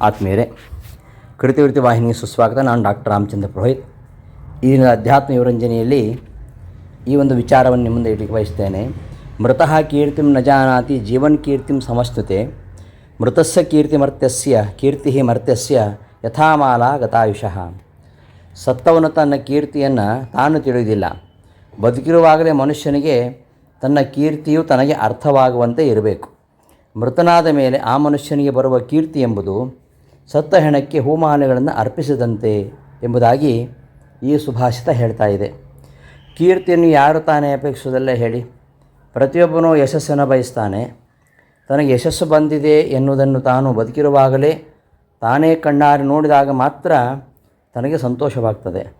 ಆತ್ಮೀಯರೇ ಕೃತಿವೃತ್ತಿ ವಾಹಿನಿಗೆ ಸುಸ್ವಾಗತ. ನಾನು ಡಾಕ್ಟರ್ ರಾಮಚಂದ್ರ ಪುರೋಹಿತ್. ಈ ಅಧ್ಯಾತ್ಮ ವಿವರಂಜನೆಯಲ್ಲಿ ಈ ಒಂದು ವಿಚಾರವನ್ನು ನಿಮ್ಮ ಮುಂದೆ ಇಡಲಿಕ್ಕೆ ಬಯಸ್ತೇನೆ. ಮೃತಃ ಕೀರ್ತಿಂ ನ ಜಾನಾತಿ ಜೀವನ್ ಕೀರ್ತಿಂ ಸಮಸ್ತುತೆ. ಮೃತಸ್ಯ ಕೀರ್ತಿಮರ್ತ್ಯಸ್ಯ ಕೀರ್ತಿ ಮರ್ತ್ಯಸ್ಯ, ಯಥಾಮಾಲ ಗತಾಯುಷಃ. ಸತ್ತವನು ತನ್ನ ಕೀರ್ತಿಯನ್ನು ತಾನು ತಿಳಿದಿಲ್ಲ. ಬದುಕಿರುವಾಗಲೇ ಮನುಷ್ಯನಿಗೆ ತನ್ನ ಕೀರ್ತಿಯು ತನಗೆ ಅರ್ಥವಾಗುವಂತೆ ಇರಬೇಕು. ಮೃತನಾದ ಮೇಲೆ ಆ ಮನುಷ್ಯನಿಗೆ ಬರುವ ಕೀರ್ತಿ ಎಂಬುದು ಸತ್ತ ಹೆಣಕ್ಕೆ ಹೂಮಾಲೆಗಳನ್ನು ಅರ್ಪಿಸಿದಂತೆ ಎಂಬುದಾಗಿ ಈ ಸುಭಾಷಿತ ಹೇಳ್ತಾ ಇದೆ. ಕೀರ್ತಿಯನ್ನು ಯಾರು ತಾನೇ ಅಪೇಕ್ಷಿಸೋದಲ್ಲೇ ಹೇಳಿ. ಪ್ರತಿಯೊಬ್ಬನೂ ಯಶಸ್ಸನ್ನು ಬಯಸ್ತಾನೆ. ತನಗೆ ಯಶಸ್ಸು ಬಂದಿದೆ ಎನ್ನುವುದನ್ನು ತಾನು ಬದುಕಿರುವಾಗಲೇ ತಾನೇ ಕಣ್ಣಾರೆ ನೋಡಿದಾಗ ಮಾತ್ರ ತನಗೆ ಸಂತೋಷವಾಗ್ತದೆ.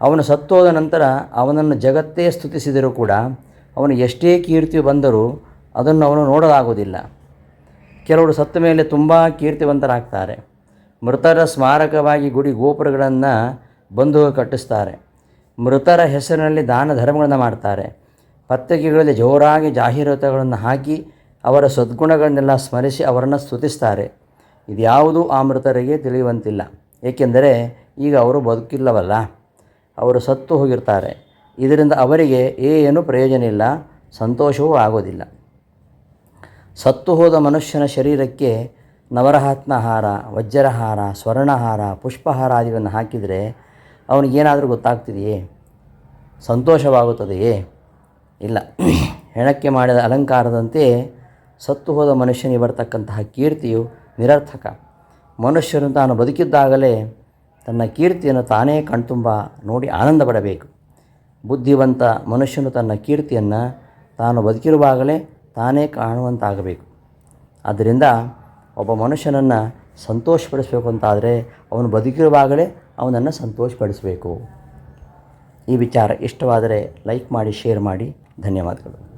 ಅವನು ಸತ್ತೋದ ನಂತರ ಅವನನ್ನು ಜಗತ್ತೇ ಸ್ತುತಿಸಿದರೂ ಕೂಡ ಅವನು ಎಷ್ಟೇ ಕೀರ್ತಿ ಬಂದರೂ ಅದನ್ನು ಅವನು ನೋಡಲಾಗುವುದಿಲ್ಲ. ಕೆಲವರು ಸತ್ತ ಮೇಲೆ ತುಂಬ ಕೀರ್ತಿವಂತರಾಗ್ತಾರೆ. ಮೃತರ ಸ್ಮಾರಕವಾಗಿ ಗುಡಿ ಗೋಪುರಗಳನ್ನು ಬಂದು ಕಟ್ಟಿಸ್ತಾರೆ. ಮೃತರ ಹೆಸರಿನಲ್ಲಿ ದಾನ ಧರ್ಮಗಳನ್ನು ಮಾಡ್ತಾರೆ. ಪತ್ರಿಕೆಗಳಲ್ಲಿ ಜೋರಾಗಿ ಜಾಹೀರಾತುಗಳನ್ನು ಹಾಕಿ ಅವರ ಸದ್ಗುಣಗಳನ್ನೆಲ್ಲ ಸ್ಮರಿಸಿ ಅವರನ್ನು ಸ್ತುತಿಸ್ತಾರೆ. ಇದ್ಯಾವುದೂ ಆ ಮೃತರಿಗೆ ತಿಳಿಯುವಂತಿಲ್ಲ. ಏಕೆಂದರೆ ಈಗ ಅವರು ಬದುಕಿಲ್ಲವಲ್ಲ. ಅವರು ಸತ್ತು ಹೋಗಿರ್ತಾರೆ. ಇದರಿಂದ ಅವರಿಗೆ ಏನು ಪ್ರಯೋಜನ ಇಲ್ಲ ಸಂತೋಷವೂ ಆಗೋದಿಲ್ಲ. ಸತ್ತು ಹೋದ ಮನುಷ್ಯನ ಶರೀರಕ್ಕೆ ನವರತ್ನಹಾರ, ವಜ್ರಹಾರ, ಸ್ವರ್ಣಹಾರ ಪುಷ್ಪಹಾರ ಆದಿಗಳನ್ನು ಹಾಕಿದರೆ ಅವನಿಗೇನಾದರೂ ಗೊತ್ತಾಗ್ತಿದೆಯೇ? ಸಂತೋಷವಾಗುತ್ತದೆಯೇ? ಇಲ್ಲ. ಹೆಣಕ್ಕೆ ಮಾಡಿದ ಅಲಂಕಾರದಂತೆ ಸತ್ತು ಹೋದ ಮನುಷ್ಯನಿಗೆ ಬರ್ತಕ್ಕಂತಹ ಕೀರ್ತಿಯು ನಿರರ್ಥಕ. ಮನುಷ್ಯನು ತಾನು ಬದುಕಿದ್ದಾಗಲೇ ತನ್ನ ಕೀರ್ತಿಯನ್ನು ತಾನೇ ಕಣ್ತುಂಬ ನೋಡಿ ಆನಂದ ಪಡಬೇಕು ಬುದ್ಧಿವಂತ ಮನುಷ್ಯನು ತನ್ನ ಕೀರ್ತಿಯನ್ನು ತಾನು ಬದುಕಿರುವಾಗಲೇ ತಾನೇ ಕಾಣುವಂತಾಗಬೇಕು. ಆದ್ದರಿಂದ ಒಬ್ಬ ಮನುಷ್ಯನನ್ನು ಸಂತೋಷಪಡಿಸಬೇಕು ಅಂತಾದರೆ ಅವನು ಬದುಕಿರುವಾಗಲೇ ಅವನನ್ನು ಸಂತೋಷಪಡಿಸಬೇಕು. ಈ ವಿಚಾರ ಇಷ್ಟವಾದರೆ ಲೈಕ್ ಮಾಡಿ, ಶೇರ್ ಮಾಡಿ. ಧನ್ಯವಾದಗಳು.